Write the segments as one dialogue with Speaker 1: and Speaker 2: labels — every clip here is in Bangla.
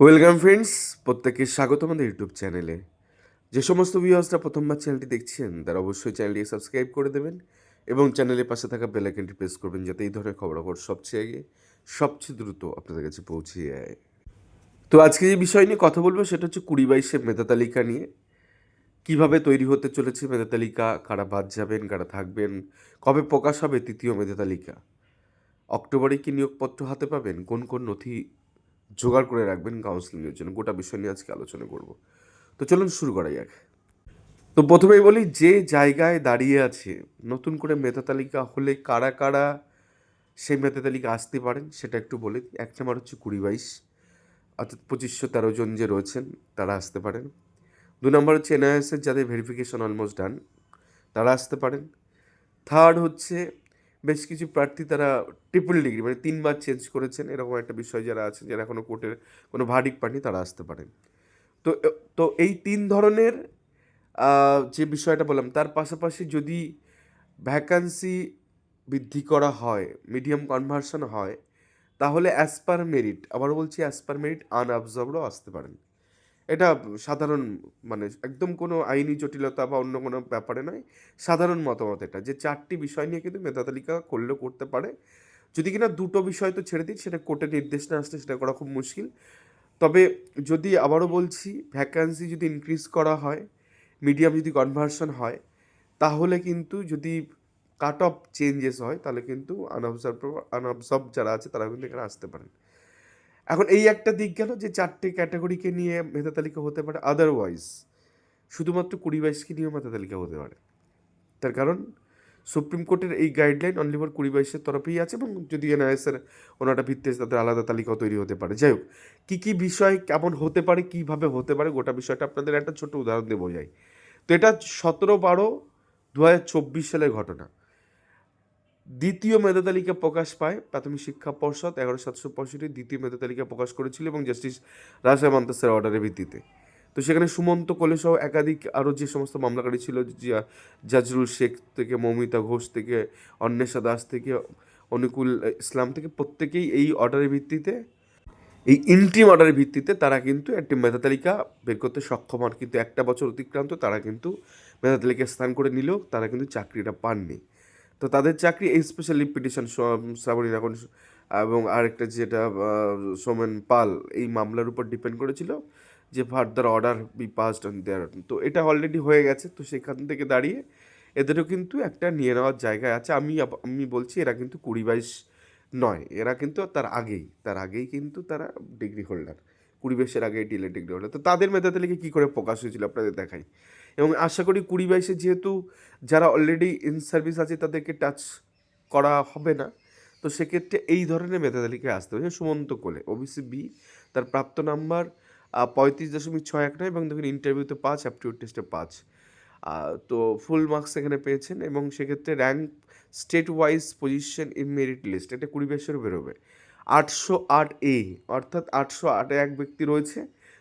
Speaker 1: ওয়েলকাম ফ্রেন্ডস প্রত্যেককে স্বাগত আমাদের ইউটিউব চ্যানেলে। যে সমস্ত ভিউয়ার্সরা প্রথমবার চ্যানেলটি দেখছেন, তারা অবশ্যই চ্যানেলটি সাবস্ক্রাইব করে দেবেন এবং চ্যানেলের পাশে থাকা বেল আইকনটি প্রেস করবেন যাতে এই ধরনের খবরাখবর সবচেয়ে আগে, সবচেয়ে দ্রুত আপনাদের কাছে পৌঁছে যায়। তো আজকে যে বিষয় নিয়ে কথা বলব, সেটা হচ্ছে কুড়ি বাইশের মেধা তালিকা নিয়ে। কীভাবে তৈরি হতে চলেছে মেধা তালিকা, কারা বাদ যাবেন, কারা থাকবেন, কবে প্রকাশ হবে তৃতীয় মেধা তালিকা, অক্টোবরে কি নিয়োগপত্র হাতে পাবেন, কোন কোন নথি জোগাড় করে রাখবেন কাউন্সিলিংয়ের জন্য। গোটা বিষয় নিয়ে আজকে আলোচনা করব। তো চলুন শুরু করা যাক। তো প্রথমেই বলি, যে জায়গায় দাঁড়িয়ে আছে, নতুন করে মেধা তালিকা হলে কারা কারা সেই মেধা তালিকা আসতে পারেন, সেটা একটু বলে এক নাম্বার হচ্ছে কুড়ি বাইশ, অর্থাৎ পঁচিশশো তেরো জন যে রয়েছেন, তারা আসতে পারেন। দু নম্বর হচ্ছে এনআইএসের যাদের ভেরিফিকেশন অলমোস্ট ডান তারা আসতে পারেন। থার্ড হচ্ছে বেশ কিছু প্রার্থী তারা ট্রিপল ডিগ্রি মানে তিনবার চেঞ্জ করেছেন, এরকম একটা বিষয় যারা আছেন, যারা এখনও কোর্টের কোনো ভার্ডিক পাননি, তারা আসতে পারেন। তো তো এই তিন ধরনের যে বিষয়টা বললাম, তার পাশাপাশি যদি ভ্যাকান্সি বৃদ্ধি করা হয় মিডিয়াম কনভার্সন হয়, তাহলে অ্যাজ পার মেরিট আবার বলছি অ্যাজ পার মেরিট আনঅবজার্ভডও আসতে পারেন। এটা সাধারণ মানে একদম কোনো আইনি জটিলতা বা অন্য কোনো ব্যাপারে নয়। সাধারণ মতামত এটা যে চারটি বিষয় নিয়ে কিন্তু মেধা তালিকা করলেও করতে পারে। যদি কিনা দুটো বিষয় তো ছেড়ে দিই, সেটা কোর্টের নির্দেশ না আসলে সেটা করা খুব মুশকিল। তবে যদি আবারও বলছি ভ্যাকান্সি যদি ইনক্রিজ করা হয় মিডিয়াম যদি কনভার্সন হয়, তাহলে কিন্তু যদি কাট অফ চেঞ্জেস হয়, তাহলে কিন্তু আনঅবজার্ভ আনঅবজার্ভ যারা আছে তারা কিন্তু এখানে আসতে পারেন। এখন এই একটা দিক গেল যে চারটে ক্যাটাগরিকে নিয়ে মেধা তালিকা হতে পারে আদারওয়াইজ শুধুমাত্র কুড়ি বাইশকে নিয়েও মেধা তালিকা হতে পারে। তার কারণ সুপ্রিম কোর্টের এই গাইডলাইন অনলি ফর কুড়ি বাইশের তরফেই আছে এবং যদি এনআইএসের ওনাটা ভিত্তিতে তাদের আলাদা তালিকাও তৈরি হতে পারে। যাই হোক, কী কী বিষয় কেমন হতে পারে, কীভাবে হতে পারে, গোটা বিষয়টা আপনাদের একটা ছোট উদাহরণ দিয়ে বোঝাই। তো এটা সতেরো বারো দু হাজার চব্বিশ সালের ঘটনা। দ্বিতীয় মেধা তালিকা প্রকাশ পায় প্রাথমিক শিক্ষা পর্ষদ এগারো সাতশো পঁয়ষট্টি দ্বিতীয় মেধা তালিকা প্রকাশ করেছিল এবং জাস্টিস রাজা মান্তাসের অর্ডারের ভিত্তিতে। তো সেখানে সুমন্ত কোলে সহ একাধিক আরও যে সমস্ত মামলাকারী ছিল জাজরুল শেখ থেকে, মৌমিতা ঘোষ থেকে, অন্বেষা দাস থেকে, অনুকূল ইসলাম থেকে, প্রত্যেকেই এই অর্ডারের ভিত্তিতে, এই ইন্ট্রিম অর্ডারের ভিত্তিতে তারা কিন্তু একটি মেধা তালিকা বের করতে সক্ষম হন। কিন্তু একটা বছর অতিক্রান্ত তারা কিন্তু মেধা তালিকায় স্থান করে নিলেও তারা কিন্তু চাকরিটা পাননি। তো তাদের চাকরি এই স্পেশালি পিটিশন শ্রাবণী এখন এবং আরেকটা যেটা সোমেন পাল, এই মামলার উপর ডিপেন্ড করেছিল যে further order be passed on their তো এটা অলরেডি হয়ে গেছে, তো সেখান থেকে দাঁড়িয়ে এদেরও কিন্তু একটা নিয়ে নেওয়ার জায়গায় আছে। আমি আমি বলছি এরা কিন্তু কুড়ি বাইশ নয়, এরা কিন্তু তার আগেই তার আগেই কিন্তু তারা ডিগ্রি হোল্ডার বাইশের আগেই ডিলে ডিগ্রি হোল্ডার তো তাদের মেধা তালিকা কী করে প্রকাশ হয়েছিল আপনাদের দেখাই? এবং আশা করি কুড়ি বাইশে যেহেতু যারা অলরেডি ইন সার্ভিস আছে তাদেরকে টাচ করা হবে না, তো সেক্ষেত্রে এই ধরনের মেধা আসতে হবে। সুমন্ত কোলে ওবিসি বি তার প্রাপ্ত নাম্বার পঁয়ত্রিশ দশমিক ছয় এক নয় এবং দেখুন ইন্টারভিউতে পাঁচ অ্যাপটিউড টেস্টে পাঁচ। তো ফুল মার্কস এখানে পেয়েছেন এবং সেক্ষেত্রে rank state wise position in merit list এটা কুড়ি বাইশের বেরোবে। আটশো আট এ, অর্থাৎ আটশো আটে এক ব্যক্তি রয়েছে।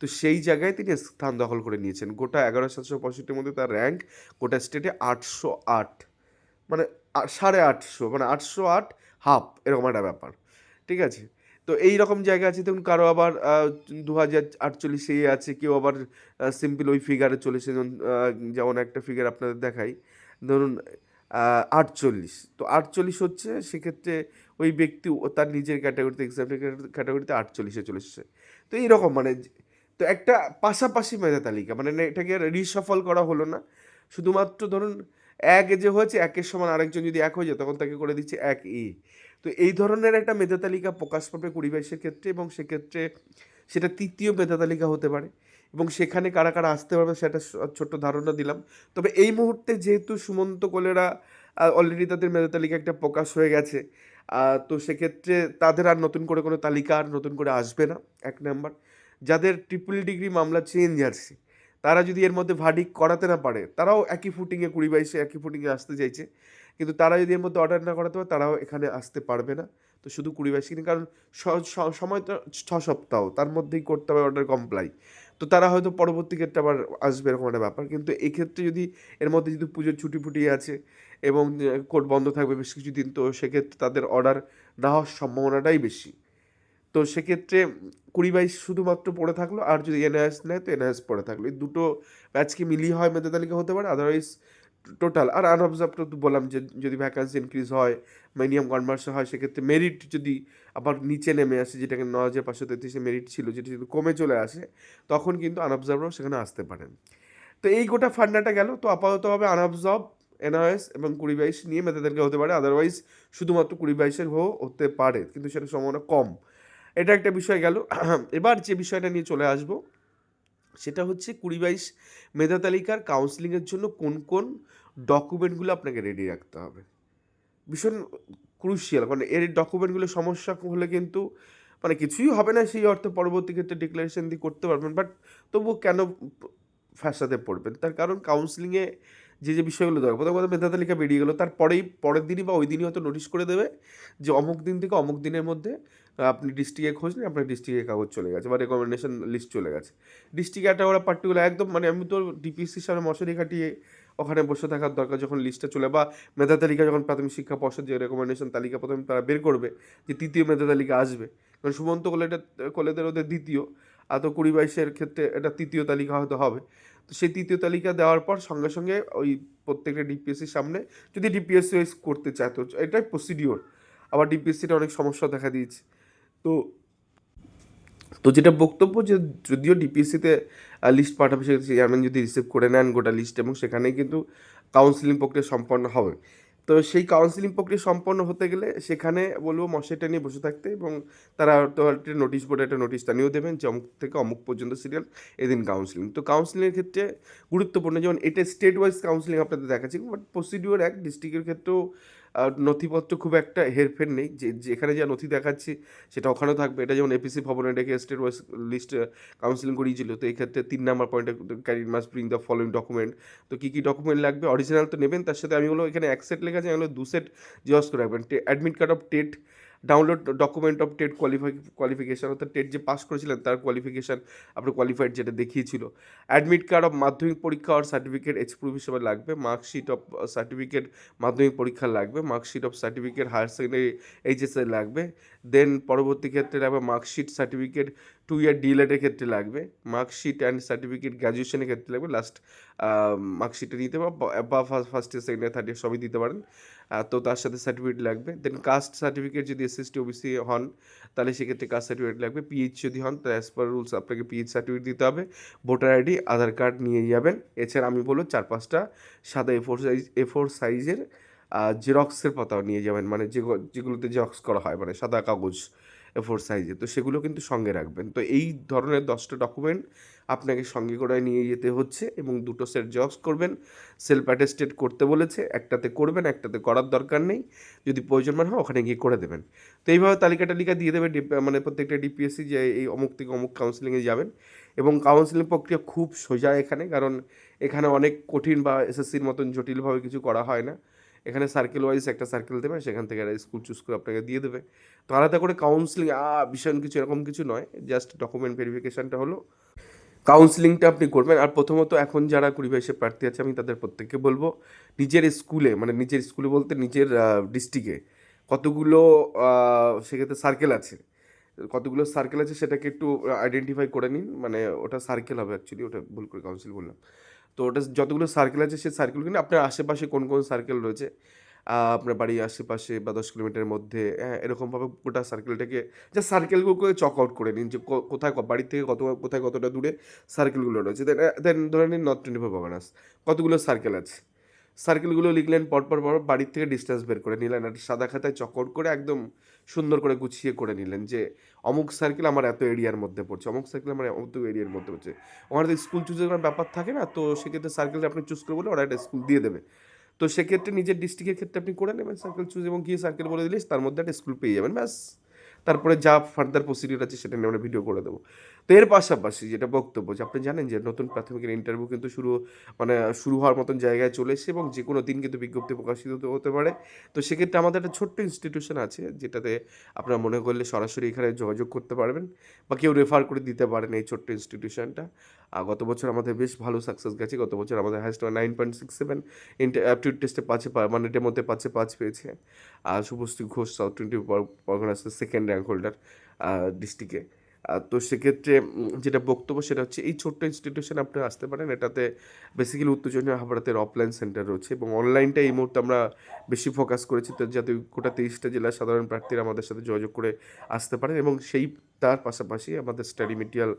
Speaker 1: তো সেই জায়গায় তিনি স্থান দখল করে নিয়েছেন। গোটা এগারো সাতশো পঁয়ষট্টির মধ্যে তার র্যাঙ্ক গোটা স্টেটে আটশো আট। মানে সাড়ে আটশো মানে আটশো আট হাফ এরকম একটা ব্যাপার। ঠিক আছে? তো এই রকম জায়গা আছে। দেখুন, কারও আবার দু হাজার আটচল্লিশে আছে, কেউ আবার সিম্পল ওই ফিগারে চলেছে। যেমন যেমন একটা ফিগার আপনাদের দেখাই। ধরুন আটচল্লিশ। তো আটচল্লিশ হচ্ছে, সেক্ষেত্রে ওই ব্যক্তি তার নিজের ক্যাটাগরিতে এক্সাম ক্যাটাগরিতে আটচল্লিশে চলে এসেছে তো এইরকম মানে তো একটা পাশাপাশি মেধা তালিকা মানে এটাকে রিসফল করা হলো না। শুধুমাত্র ধরুন এক যে হয়েছে, একের সমান আরেকজন যদি এক হয়ে যায়, তখন তাকে করে দিচ্ছে এক ই তো এই ধরনের একটা মেধা তালিকা প্রকাশ পাবে কুড়ি বাইশের ক্ষেত্রে এবং সেক্ষেত্রে সেটা তৃতীয় মেধা তালিকা হতে পারে। এবং সেখানে কারা কারা আসতে পারবে সেটা ছোট্ট ধারণা দিলাম। তবে এই মুহূর্তে যেহেতু সুমন্ত কোলেরা অলরেডি তাদের মেধা তালিকা একটা প্রকাশ হয়ে গেছে তো সেক্ষেত্রে তাদের আর নতুন করে কোনো তালিকা আর নতুন করে আসবে না, এক নাম্বার। যাদের ট্রিপল ডিগ্রি মামলা চেঞ্জ আছে, তারা যদি এর মধ্যে ভার্ডিক করাতে না পারে, তারাও একই ফুটিংয়ে কুড়ি বাইশে একই ফুটিংয়ে আসতে চাইছে। কিন্তু তারা যদি এর মধ্যে অর্ডার না করাতে পারে, তারাও এখানে আসতে পারবে না। তো শুধু কুড়ি বাইশ কিন্তু কারণ সময় তো ছ সপ্তাহ, তার মধ্যেই করতে হবে অর্ডার কমপ্লাই তো তারা হয়তো পরবর্তী ক্ষেত্রে আবার আসবে এরকম একটা ব্যাপার। কিন্তু এক্ষেত্রে যদি এর মধ্যে যদি পুজোর ছুটি ফুটি আছে এবং কোর্ট বন্ধ থাকবে বেশ কিছুদিন, তো সেক্ষেত্রে তাদের অর্ডার না হওয়ার সম্ভাবনাটাই বেশি। তো সেক্ষেত্রে কুড়ি বাইশ শুধুমাত্র পড়ে থাকল, আর যদি এনআইএস নেয় তো এনআইএস পড়ে থাকল। এই দুটো ব্যাচকে মিলিয়ে হয় মেধা তালিকা হতে পারে আদারওয়াইজ টোটাল আর আনঅবজার্ভ তো বললাম যে, যদি ভ্যাকান্সি ইনক্রিজ হয় মিনিমাম কনভার্সন হয়, সেক্ষেত্রে মেরিট যদি আবার নিচে নেমে আসে, যেটাকে ন হাজার পাঁচশো তেত্রিশে মেরিট ছিল, যেটা যদি কমে চলে আসে, তখন কিন্তু আনঅবজার্ভরাও সেখানে আসতে পারেন। তো এই গোটা ফান্ডাটা গেল, তো আপাতত হবে আনঅবজার্ভ এনআইএস এবং কুড়ি বাইশ নিয়ে মেধাদেরকে হতে পারে আদারওয়াইজ শুধুমাত্র কুড়ি বাইশের হো হতে পারে, কিন্তু সেটা সম্ভাবনা কম। এটা একটা বিষয় গেল। এবার যে বিষয়টা নিয়ে চলে আসব, সেটা হচ্ছে কুড়ি বাইশ মেধা তালিকার কাউন্সিলিংয়ের জন্য কোন কোন ডকুমেন্টগুলো আপনাকে রেডি রাখতে হবে। ভীষণ ক্রুশিয়াল মানে এর ডকুমেন্টগুলো সমস্যা হলে কিন্তু মানে কিছুই হবে না সেই অর্থে পরবর্তী ক্ষেত্রে ডিক্লারেশন দিয়ে করতে পারবেন বাট তবুও কেন ফ্যাসাতে পড়বেন? তার কারণ কাউন্সিলিংয়ে যে যে বিষয়গুলো দরকার, প্রথম কথা মেধা তালিকা বেরিয়ে গেলো তারপরেই পরের দিনই বা ওই দিনই হয়তো নোটিশ করে দেবে যে, অমুক দিন থেকে অমুক দিনের মধ্যে আপনি ডিস্ট্রিক্টে খোঁজ নিন আপনার ডিস্ট্রিক্টে কাগজ চলে গেছে বা রেকমেন্ডেশন লিস্ট চলে গেছে। ডিস্ট্রিক্টে একটা ওরা পার্টিকুলার একদম মানে আমি তো ডিপিএসসির সামনে মশারি কাটিয়ে ওখানে বসে থাকার দরকার যখন লিস্টটা চলে বা মেধা তালিকা যখন প্রাথমিক শিক্ষা পর্ষদ যে রেকমেন্ডেশন তালিকা প্রথমে তারা বের করবে যে, তৃতীয় মেধা তালিকা আসবে। কারণ সুমন্ত কলেটা কলেদের ওদের দ্বিতীয়, আর তো কুড়ি বাইশের ক্ষেত্রে এটা তৃতীয় তালিকা হয়তো হবে। তো সেই তৃতীয় তালিকা দেওয়ার পর সঙ্গে সঙ্গে ওই প্রত্যেকটা ডিপিএসসির সামনে যদি ডিপিএসসি ওয়াইজ করতে চায়, তো এটাই প্রসিডিওর আবার ডিপিএসসিটা অনেক সমস্যা দেখা দিয়েছে। তো তো যেটা বক্তব্য যে যদিও ডিপিএসসিতে লিস্ট পাঠাবে, সে চেয়ারম্যান যদি রিসিভ করে নেন গোটা লিস্ট এবং সেখানে কিন্তু কাউন্সিলিং প্রক্রিয়া সম্পন্ন হবে। তো সেই কাউন্সিলিং প্রক্রিয়া সম্পন্ন হতে গেলে সেখানে বলব মশাইটা নিয়ে বসে থাকতে এবং তারা তো একটা নোটিশ বোর্ডে একটা নোটিশ টানিয়েও দেবেন যে অমুক থেকে অমুক পর্যন্ত সিরিয়াল এদিন কাউন্সিলিং তো কাউন্সিলিংয়ের ক্ষেত্রে গুরুত্বপূর্ণ, যেমন এটা স্টেট ওয়াইজ কাউন্সিলিং আপনাদের দেখাচ্ছি বাট প্রসিডিওর এক ডিস্ট্রিক্টের ক্ষেত্রেও নথিপত্র খুব একটা হেরফের নেই। যে যেখানে যা নথি দেখাচ্ছি সেটা ওখানেও থাকবে। এটা যেমন এপিসি ভবনে ডেকে স্টেট ওয়াইজ লিস্ট কাউন্সিলিং করিয়েছিল। তো এক্ষেত্রে ক্ষেত্রে তিন নাম্বার পয়েন্টে carry must bring the following document তো কী কী ডকুমেন্ট লাগবে? অরিজিনাল তো নেবেন, তার সাথে আমি বলব এখানে এক সেট লেখা আছে, আমি বলব দু সেট জিজ্ঞাসা করে রাখবেন। Admit card of TET download document of TET qualify qualification অর্থাৎ টেট যে পাস করেছিলেন, তার কোয়ালিফিকেশান আপনার কোয়ালিফাইড যেটা দেখিয়েছিল। অ্যাডমিট কার্ড অফ মাধ্যমিক পরীক্ষা আর সার্টিফিকেট এইচ প্রুফ হিসেবে লাগবে। মার্কশিট অফ সার্টিফিকেট মাধ্যমিক পরীক্ষা লাগবে। Marksheet of certificate higher secondary HSA লাগবে। দেন পরবর্তী ক্ষেত্রে লাগবে মার্কশিট সার্টিফিকেট টু ইয়ার ডিএলএডের ক্ষেত্রে লাগবে। মার্কশিট অ্যান্ড সার্টিফিকেট গ্র্যাজুয়েশনের ক্ষেত্রে লাগবে। লাস্ট মার্কশিটে দিতে বা first year second year third year সবই দিতে পারেন। তো তার সাথে সার্টিফিকেট লাগবে। দেন কাস্ট সার্টিফিকেট যদি এস এস টি ওবিসি হন, তাহলে সেক্ষেত্রে কাস্ট সার্টিফিকেট লাগবে। পিএইচ যদি হন, তাহলে অ্যাজ পার রুলস আপনাকে পিএইচ সার্টিফিকেট দিতে হবে। ভোটার আইডি আধার কার্ড নিয়ে যাবেন। এছাড়া আমি বলব চার পাঁচটা সাদা A four size A four সাইজের জেরক্সের পাতাও নিয়ে যাবেন। মানে যেগুলো যেগুলোতে জেরক্স করা হয় মানে সাদা কাগজ। ফোর সাইজে তো সেগুলো কিন্তু সঙ্গে রাখবেন। তো এই ধরনের দশটা ডকুমেন্ট আপনাকে সঙ্গে করে নিয়ে যেতে হচ্ছে এবং দুটো সেট জেরক্স করবেন। সেলফ অ্যাটেস্টেড করতে বলেছে, একটাতে করবেন, একটাতে করার দরকার নেই। যদি প্রয়োজন মনে হয় ওখানে গিয়ে করে দেবেন। তো এইভাবে তালিকা টালিকা দিয়ে দেবে মানে প্রত্যেকটা ডিপিএসসি যে এই অমুক থেকে অমুক কাউন্সিলিংয়ে যাবেন। এবং কাউন্সিলিং প্রক্রিয়া খুব সোজা এখানে, কারণ এখানে অনেক কঠিন বা এসএসসির মতন জটিলভাবে কিছু করা হয় না। এখানে সার্কেল ওয়াইজ একটা সার্কেল দেবে সেখান থেকে একটা স্কুল চুজ করে আপনাকে দিয়ে দেবে। তো আলাদা করে কাউন্সিলিং ভীষণ কিছু, এরকম কিছু নয় জাস্ট ডকুমেন্ট ভেরিফিকেশানটা হলো। কাউন্সিলিংটা আপনি করবেন, আর প্রথমত এখন যারা কুড়ি বাইশে প্রার্থী আছে, আমি তাদের প্রত্যেককে বলব, নিজের স্কুলে মানে নিজের স্কুলে বলতে নিজের ডিস্ট্রিক্টে কতগুলো সেক্ষেত্রে সার্কেল আছে। কতগুলো সার্কেল আছে সেটাকে একটু আইডেন্টিফাই করে নিন। মানে ওটা সার্কেল হবে অ্যাকচুয়ালি ওটা ভুল করে কাউন্সিল বললাম। তো ওটা যতগুলো সার্কেল আছে সেই সার্কেলগুলো নিয়ে আপনার আশেপাশে কোন কোন সার্কেল রয়েছে? আপনার বাড়ির আশেপাশে বা দশ কিলোমিটারের মধ্যে হ্যাঁ এরকমভাবে গোটা সার্কেলটাকে যা সার্কেলগুলোকে চক আউট করে নিন যে কোথায় বাড়ির থেকে কত, কোথায় কতটা দূরে সার্কেলগুলো রয়েছে। দেন দেন ধরে নিন নর্থ টোয়েন্টি ফোর কতগুলো সার্কেল আছে? সার্কেলগুলো লিখলেন, পরপর পর বাড়ির থেকে ডিস্টেন্স বের করে নিলেন একটা সাদা খাতায় চকআউট করে একদম সুন্দর করে গুছিয়ে করে নিলেন যে, অমুক সার্কেল আমার এত এরিয়ার মধ্যে পড়ছে, অমুক সার্কেল আমার অত এরিয়ার মধ্যে পড়ছে। ওখানে স্কুল চুজের কোনো ব্যাপার থাকে না, তো সেক্ষেত্রে সার্কেলটা আপনি চুজ করে বলে ওরা একটা স্কুল দিয়ে দেবে। তো সেক্ষেত্রে নিজের ডিস্ট্রিক্টের ক্ষেত্রে আপনি করে নেবেন সার্কেল চুজ এবং গিয়ে সার্কেল বলে দিলে তার মধ্যে একটা স্কুল পেয়ে যাবেন, ব্যাস। তারপরে যা ফার্দার প্রসিডিউর আছে সেটা নিয়ে আমরা ভিডিও করে দেবো। তো এর পাশাপাশি যেটা বক্তব্য যে আপনি জানেন যে নতুন প্রাথমিকের ইন্টারভিউ কিন্তু শুরু মানে শুরু হওয়ার মতন জায়গায় চলে এসেছে এবং যে কোনো দিন কিন্তু বিজ্ঞপ্তি প্রকাশিত হতে- পারে। তো সেক্ষেত্রে আমাদের একটা ছোট্ট ইনস্টিটিউশন আছে যেটাতে আপনারা মনে করলে সরাসরি এখানে যোগাযোগ করতে পারবেন বা কেউ রেফার করে দিতে পারেন এই ছোট্ট ইনস্টিটিউশনটা আর গত বছর আমাদের বেশ ভালো সাকসেস গেছে। গত বছর আমাদের highest nine point six seven aptitude টেস্টে পাঁচে মানে ডেমোতে পাঁচে পাঁচ পেয়েছে। আর Subhashree Ghosh south twenty Parganas second rank holder ডিস্ট্রিক্টে তো সেক্ষেত্রে যেটা বক্তব্য সেটা হচ্ছে এই ছোট্ট ইনস্টিটিউশন আপনি আসতে পারেন। এটাতে বেসিক্যালি উত্তেজনীয় হাবড়াতের অফলাইন সেন্টার রয়েছে এবং অনলাইনটা এই মুহূর্তে আমরা বেশি ফোকাস করেছি। তো যাতে গোটা তেইশটা জেলার সাধারণ প্রার্থীরা আমাদের সাথে যোগাযোগ করে আসতে পারেন এবং সেই, তার পাশাপাশি আমাদের স্টাডি মেটেরিয়াল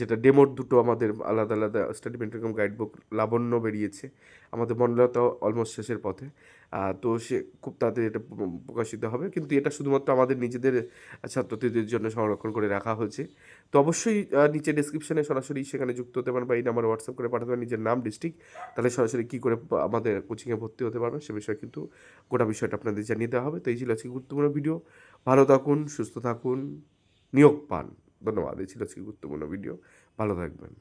Speaker 1: যেটা ডেমোর দুটো আমাদের আলাদা আলাদা স্টাডি মেটেরিয়াল গাইড বুক লাবণ্য বেরিয়েছে। আমাদের মন্ডলতা অলমোস্ট শেষের পথে। তো সে খুব তাড়াতাড়ি এটা প্রকাশিত হবে। কিন্তু এটা শুধুমাত্র আমাদের নিজেদের ছাত্রছাত্রীদের জন্য সংরক্ষণ করে রাখা হয়েছে। তো অবশ্যই নিচে ডিসক্রিপশনে সরাসরি সেখানে যুক্ত হতে পারেন বা এই নাম্বার হোয়াটসঅ্যাপ করে পাঠাতে পারেন, নিজের নাম ডিস্ট্রিক্ট তাহলে সরাসরি কী করে আমাদের কোচিংয়ে ভর্তি হতে পারবেন সে বিষয়ে কিন্তু গোটা বিষয়টা আপনাদের জানিয়ে দেওয়া হবে। তো এই ছিল আজকে গুরুত্বপূর্ণ ভিডিও ভালো থাকুন, সুস্থ থাকুন, নিয়োগ পান। ধন্যবাদ, এই ছিল আজকে গুরুত্বপূর্ণ ভিডিও ভালো থাকবেন।